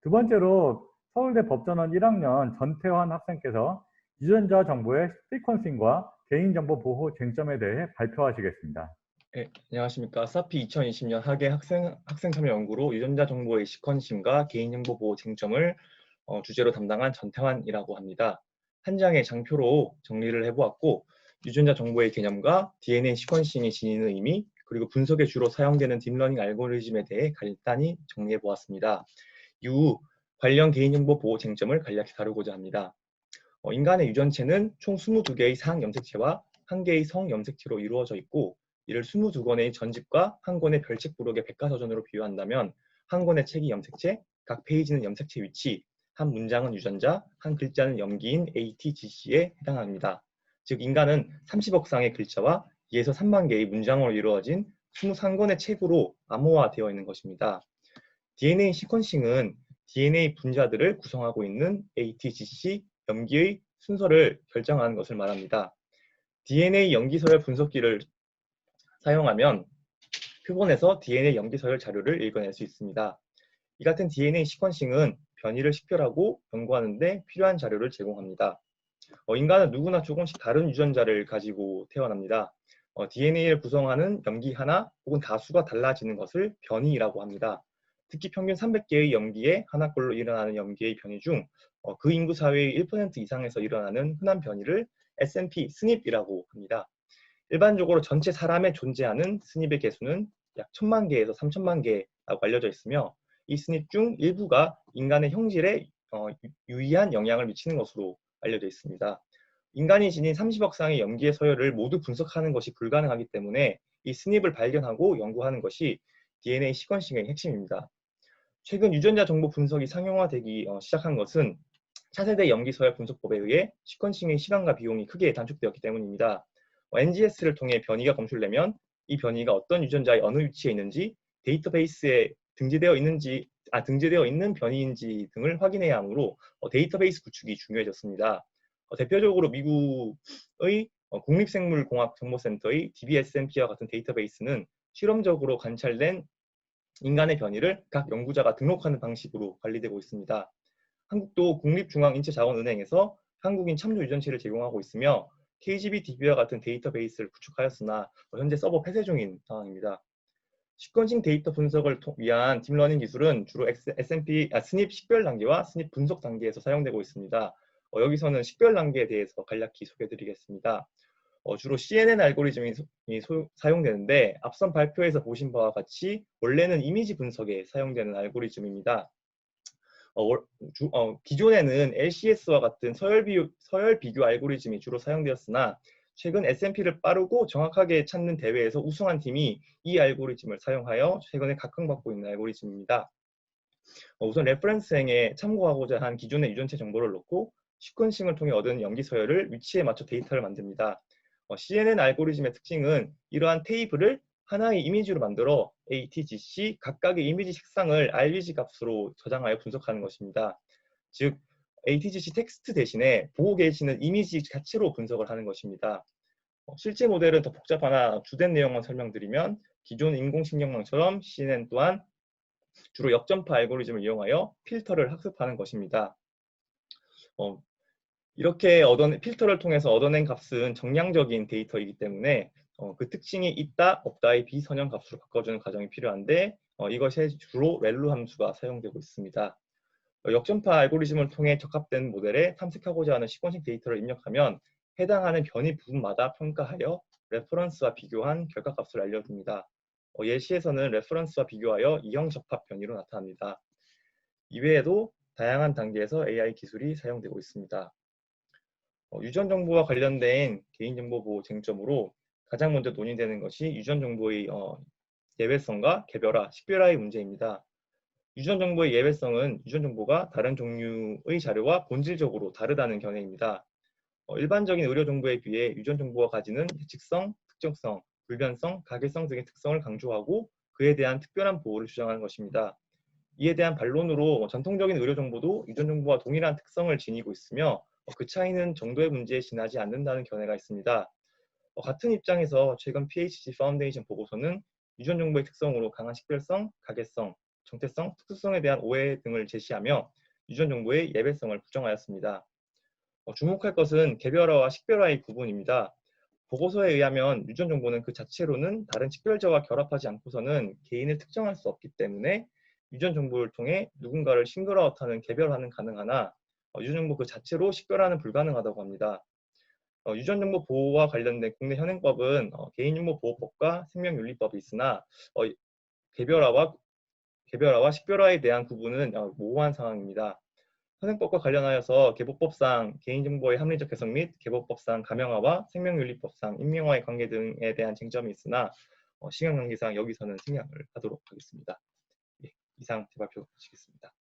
두 번째로 서울대 법전원 1학년 전태환 학생께서 유전자 정보의 시퀀싱과 개인정보 보호 쟁점에 대해 발표하시겠습니다. 네, 안녕하십니까. 사피 2020년 학예 학생, 학생 참여 연구로 유전자 정보의 시퀀싱과 개인정보 보호 쟁점을 어, 주제로 담당한 전태환이라고 합니다. 한 장의 장표로 정리를 해보았고 유전자 정보의 개념과 DNA 시퀀싱이 지니는 의미 그리고 분석에 주로 사용되는 딥러닝 알고리즘에 대해 간단히 정리해 보았습니다. 이후 관련 개인정보 보호 쟁점을 간략히 다루고자 합니다. 어, 인간의 유전체는 총 22개의 상 염색체와 1개의 성 염색체로 이루어져 있고 이를 22권의 전집과 한 권의 별책 부록의 백과사전으로 비유한다면 한 권의 책이 염색체, 각 페이지는 염색체 위치, 한 문장은 유전자, 한 글자는 염기인 ATGC에 해당합니다. 즉 인간은 30억 쌍의 글자와 2에서 3만 개의 문장으로 이루어진 23권의 책으로 암호화되어 있는 것입니다. DNA 시퀀싱은 DNA 분자들을 구성하고 있는 ATGC 염기의 순서를 결정하는 것을 말합니다. DNA 염기서열 분석기를 사용하면 표본에서 DNA 염기서열 자료를 읽어낼 수 있습니다. 이 같은 DNA 시퀀싱은 변이를 식별하고 연구하는 데 필요한 자료를 제공합니다. 어, 인간은 누구나 조금씩 다른 유전자를 가지고 태어납니다. 어, DNA를 구성하는 염기 하나 혹은 다수가 달라지는 것을 변이라고 합니다. 특히 평균 300개의 염기에 하나꼴로 일어나는 염기의 변이 중그 어, 인구 사회의 1% 이상에서 일어나는 흔한 변이를 SNP, 스닙이라고 합니다. 일반적으로 전체 사람에 존재하는 스닙의 개수는 약 1000만 개에서 3000만 개라고 알려져 있으며 이 스닙 중 일부가 인간의 형질에 어, 유의한 영향을 미치는 것으로 알려져 있습니다. 인간이 지닌 30억 쌍의 염기의 서열을 모두 분석하는 것이 불가능하기 때문에 이 스닙을 발견하고 연구하는 것이 DNA 시퀀싱의 핵심입니다. 최근 유전자 정보 분석이 상용화되기 어, 시작한 것은 차세대 염기서열 분석법에 의해 시퀀싱의 시간과 비용이 크게 단축되었기 때문입니다. NGS를 통해 변이가 검출되면 이 변이가 어떤 유전자의 어느 위치에 있는지 데이터베이스에 등재되어 있는지 아, 등재되어 있는 변이인지 등을 확인해야 하므로 어, 데이터베이스 구축이 중요해졌습니다. 어, 대표적으로 미국의 어, 국립생물공학 정보센터의 DBSMP와 같은 데이터베이스는 실험적으로 관찰된 인간의 변이를 각 연구자가 등록하는 방식으로 관리되고 있습니다. 한국도 국립중앙인체자원은행에서 한국인 참조 유전체를 제공하고 있으며 KGB DB와 같은 데이터베이스를 구축하였으나 현재 서버 폐쇄 중인 상황입니다. 시퀀싱 데이터 분석을 위한 딥러닝 기술은 주로 SMP, 아, 스닙 식별 단계와 스닙 분석 단계에서 사용되고 있습니다. 어, 여기서는 식별 단계에 대해서 간략히 소개해드리겠습니다. 어, 주로 CNN 알고리즘이 소, 소, 사용되는데 앞선 발표에서 보신 바와 같이 원래는 이미지 분석에 사용되는 알고리즘입니다. 어, 주, 어, 기존에는 LCS와 같은 서열, 비교, 서열 비교 알고리즘이 주로 사용되었으나 최근 S&P를 빠르고 정확하게 찾는 대회에서 우승한 팀이 이 알고리즘을 사용하여 최근에 각광받고 있는 알고리즘입니다. 어, 우선 레퍼런스 행에 참고하고자 한 기존의 유전체 정보를 넣고 시퀀싱을 통해 얻은 염기 서열을 위치에 맞춰 데이터를 만듭니다. 어, CNN 알고리즘의 특징은 이러한 테이블을 하나의 이미지로 만들어 ATGC 각각의 이미지 색상을 RGB 값으로 저장하여 분석하는 것입니다. 즉 ATGC 텍스트 대신에 보고 계시는 이미지 자체로 분석을 하는 것입니다. 어, 실제 모델은 더 복잡하나 주된 내용만 설명드리면 기존 인공신경망처럼 CNN 또한 주로 역전파 알고리즘을 이용하여 필터를 학습하는 것입니다. 어, 이렇게 얻어낸 필터를 통해서 얻어낸 값은 정량적인 데이터이기 때문에 어, 그 특징이 있다 없다의 비선형 값으로 바꿔주는 과정이 필요한데 어, 이것에 주로 렐루 함수가 사용되고 있습니다. 어, 역전파 알고리즘을 통해 적합된 모델에 탐색하고자 하는 시퀀싱 데이터를 입력하면 해당하는 변이 부분마다 평가하여 레퍼런스와 비교한 결과값을 알려줍니다. 어, 예시에서는 레퍼런스와 비교하여 이형 적합 변이로 나타납니다. 이외에도 다양한 단계에서 AI 기술이 사용되고 있습니다. 어, 유전 정보와 관련된 개인정보 보호 쟁점으로 가장 먼저 논의되는 것이 유전 정보의 어, 예외성과 개별화, 식별화의 문제입니다. 유전 정보의 예외성은 유전 정보가 다른 종류의 자료와 본질적으로 다르다는 견해입니다. 어, 일반적인 의료 정보에 비해 유전 정보가 가지는 예측성, 특정성, 불변성, 가계성 등의 특성을 강조하고 그에 대한 특별한 보호를 주장하는 것입니다. 이에 대한 반론으로 전통적인 의료 정보도 유전 정보와 동일한 특성을 지니고 있으며 어, 그 차이는 정도의 문제에 지나지 않는다는 견해가 있습니다. 어, 같은 입장에서 최근 PHG 파운데이션 보고서는 유전 정보의 특성으로 강한 식별성, 가계성, 정체성, 특수성에 대한 오해 등을 제시하며 유전 정보의 예배성을 부정하였습니다. 어, 주목할 것은 개별화와 식별화의 구분입니다. 보고서에 의하면 유전 정보는 그 자체로는 다른 식별자와 결합하지 않고서는 개인을 특정할 수 없기 때문에 유전 정보를 통해 누군가를 싱글아웃하는 개별화는 가능하나 어, 유전 정보 그 자체로 식별화는 불가능하다고 합니다. 어, 유전 정보 보호와 관련된 국내 현행법은 어, 개인정보보호법과 생명윤리법이 있으나 어, 개별화와 개별화와 식별화에 대한 구분은 어, 모호한 상황입니다. 현행법과 관련하여서 개보법상 개인정보의 합리적 해석 및 개보법상 가명화와 생명윤리법상 임명화의 관계 등에 대한 쟁점이 있으나 어, 시간 관계상 여기서는 생략을 하도록 하겠습니다. 예, 이상 제 발표 마치겠습니다.